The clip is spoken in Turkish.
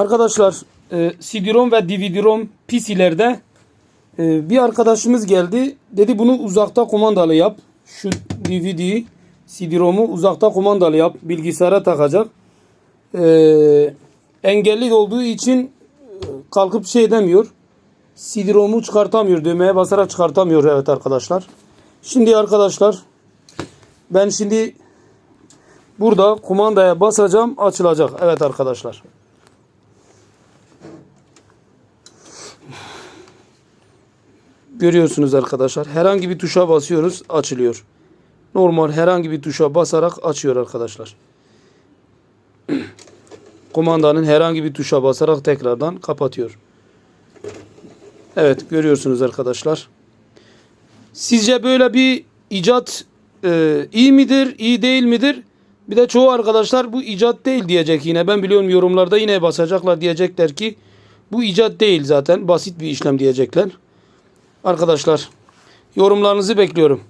Arkadaşlar e, CD-ROM ve DVD-ROM PC'lerde e, bir arkadaşımız geldi. Dedi bunu uzakta kumandalı yap. Şu DVD'yi CD-ROM'u uzakta kumandalı yap. Bilgisayara takacak. E, engelli olduğu için e, kalkıp şey edemiyor. CD-ROM'u çıkartamıyor. Düğmeye basarak çıkartamıyor evet arkadaşlar. Şimdi arkadaşlar ben şimdi burada kumandaya basacağım açılacak. Evet arkadaşlar. Görüyorsunuz arkadaşlar. Herhangi bir tuşa basıyoruz açılıyor. Normal herhangi bir tuşa basarak açıyor arkadaşlar. Kumandanın herhangi bir tuşa basarak tekrardan kapatıyor. Evet görüyorsunuz arkadaşlar. Sizce böyle bir icat e, iyi midir, iyi değil midir? Bir de çoğu arkadaşlar bu icat değil diyecek yine. Ben biliyorum yorumlarda yine basacaklar diyecekler ki bu icat değil zaten basit bir işlem diyecekler. Arkadaşlar yorumlarınızı bekliyorum.